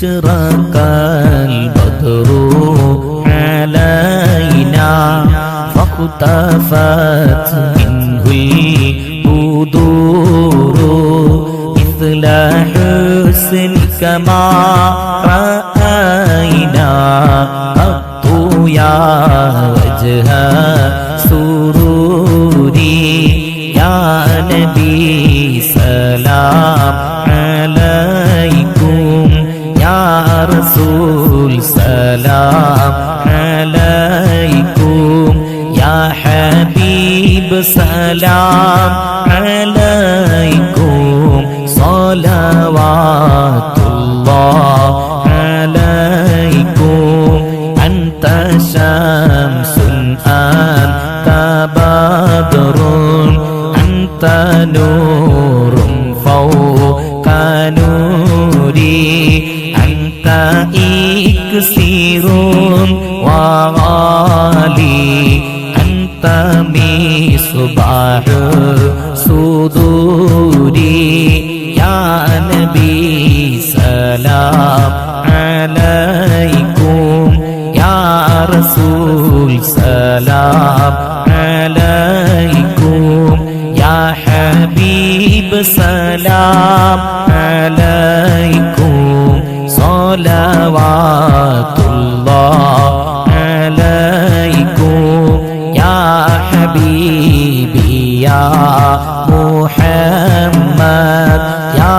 أشرق البدر علينا. فاقتفت منه البدور مثل حسنك ما رأينا. قط يا وجه سروري. يا نبي سلام عليكم يا رسول سلام عليكم. يا حبيب سلام عليكم. صلوات الله عليكم. أنت شمس أنت بدر أنت نور فوق نوري أنت إكسير وغالي أنت مصباح صدوري يا نبي سلام عليكم يا رسول سلام عليكم يا حبيب سلام عليكم صلوات الله عليكم. يا حبيبي يا محمد يا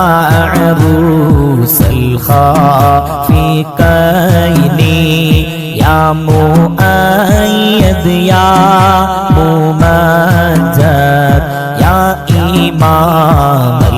عروس الخافقين يا مؤيد يا ممجد يا إمام